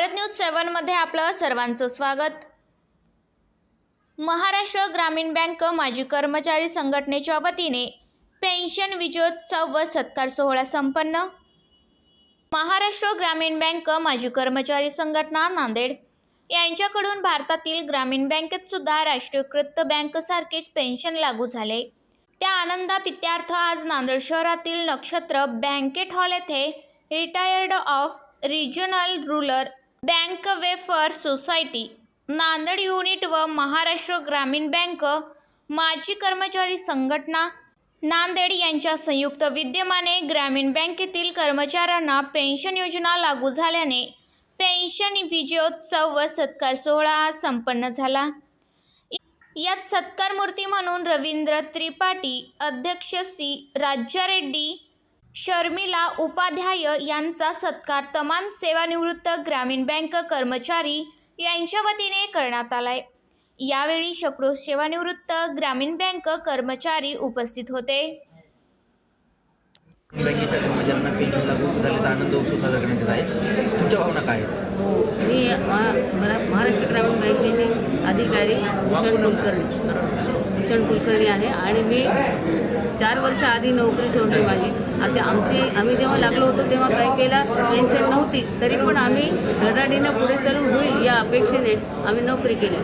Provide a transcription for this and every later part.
मध्ये आपलं सर्वांचं स्वागत. महाराष्ट्र ग्रामीण बँक माजी कर्मचारी संघटनेच्या वतीने पेन्शन विजयोत्सव व सत्कार सोहळा संपन्न. महाराष्ट्र ग्रामीण बँक माजी कर्मचारी संघटना नांदेड यांच्याकडून भारतातील ग्रामीण बँकेत सुद्धा राष्ट्रीयकृत बँकसारखेच पेन्शन लागू झाले. त्या आनंदापित्यार्थ आज नांदेड शहरातील नक्षत्र बँकेट हॉल येथे retired of regional rural bank welfare society Nanded unit व महाराष्ट्र ग्रामीण बँक माजी कर्मचारी संघटना नांदेड यांच्या संयुक्त विद्यमाने ग्रामीण बँकेतील कर्मचाऱ्यांना पेन्शन योजना लागू झाल्याने पेन्शन विजयोत्सव व सत्कार सोहळा संपन्न झाला. यात सत्कार मूर्ती म्हणून रवींद्र त्रिपाठी अध्यक्ष सी. राज्यारेड्डी रेड्डी शर्मिला उपाध्याय यांचा सत्कार तमाम सेवानिवृत्त ग्रामीण बँक कर्मचारी यांच्या वतीने करण्यात आलाय. यावेळी शेकडो सेवानिवृत्त ग्रामीण बँक कर्मचारी उपस्थित होते. बँकेच्या कर्मचाऱ्यांना पेन्शन लागू झाल्याचा आनंद उत्सव साजरा करण्यात येत आहे. तुमच्या भावना काय हो मी मरा- महाराष्ट्र ग्रामीण बँकेचे अधिकारी भूषण कुलकर्णी. भूषण कुलकर्णी आहे आणि मी चार वर्ष आधी नोकरी सोडली माझी. आता आमची आम्ही जेव्हा लागलो होतो तेव्हा बँकेला पेन्शन नव्हती. तरी पण आम्ही धडाडीनं पुढे चालू होईल या अपेक्षेने आम्ही नोकरी केली.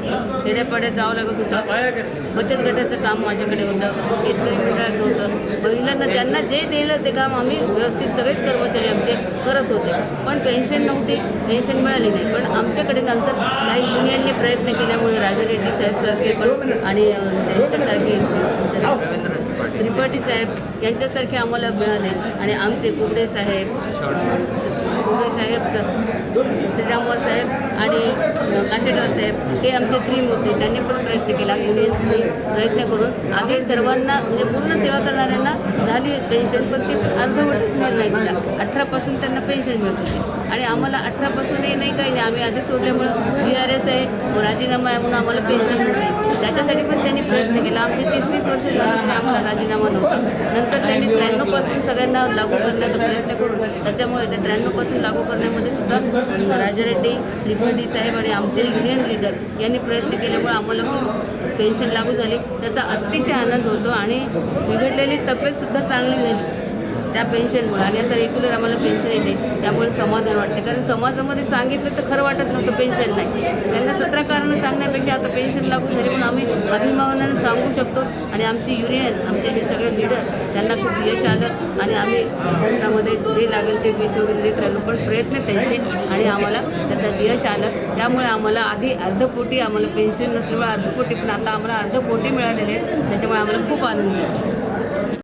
खेड्यापाड्यात जावं लागत होतं. बचत गटाचं काम माझ्याकडे होतं. शेतकरी मंडळाचं होतं. महिलांना त्यांना जे दिलं ते काम आम्ही व्यवस्थित सगळेच कर्मचारी आमचे करत होते. पण पेन्शन नव्हती पेन्शन मिळाली नाही. पण आमच्याकडे नंतर काही युनियनने प्रयत्न केल्यामुळे राजा रेड्डी पण आणि त्यांच्यासारखे त्रिपाठी त्रिपाठी साहेब यांच्यासारखे आम्हाला मिळाले. आणि आमचे कुबडे साहेब कुबडे साहेब श्रीरामवर साहेब आणि काशेटकर साहेब हे आमचे ड्रीम होते. त्यांनी पण प्रयत्न केला. युनियनने प्रयत्न करून आधी सर्वांना म्हणजे पूर्ण सेवा करणाऱ्यांना झाली पेन्शन पण ते अर्धवट नाही दिला. अठरापासून त्यांना पेन्शन मिळत होती. आणि आम्हाला अठरापासूनही नाही काही नाही. आम्ही आधी सोडल्यामुळे बी आर एस आहे राजीनामा आहे म्हणून आम्हाला पेन्शन मिळते त्यांनी प्रयत्न केला. आमचे तीस तीस वर्ष झाल्यामुळे आम्हाला राजीनामा नव्हता. नंतर त्यांनी त्र्याण्णवपासून सगळ्यांना लागू करण्याचा प्रयत्न करून त्याच्यामुळे ते त्र्याण्णवपासून लागू करण्यामध्ये सुद्धा राजारेड्डी त्रिपाठी साहेब आणि आमचे युनियन लीडर यांनी प्रयत्न केल्यामुळे आम्हाला खूप पेन्शन लागू झाली. त्याचा अतिशय आनंद होतो आणि बिघडलेली तब्येतसुद्धा चांगली झाली. त्या पेन्शनमुळे आणि आता रेग्युलर आम्हाला पेन्शन येते. त्यामुळे समाधान वाटते. कारण समाजामध्ये सांगितलं तर खरं वाटत नव्हतं पेन्शन नाही. त्यांना सतरा कारणं सांगण्यापेक्षा आता पेन्शन लागू झाली पण आम्ही अभिमानानं सांगू शकतो. आणि आमची युनियन आमचे हे सगळे लीडर त्यांना खूप यश आलं. आणि आम्ही कोर्टामध्ये जे लागेल ते वीस वगैरे देत राहिलो. पण प्रयत्न त्यांचे आणि आम्हाला त्याचं यश आलं. त्यामुळे आम्हाला आधी अर्धपोटी आम्हाला पेन्शन नसल्यामुळे अर्धपोटी पण आता आम्हाला अर्धपोटी मिळालेले आहे त्याच्यामुळे आम्हाला खूप आनंद आहे.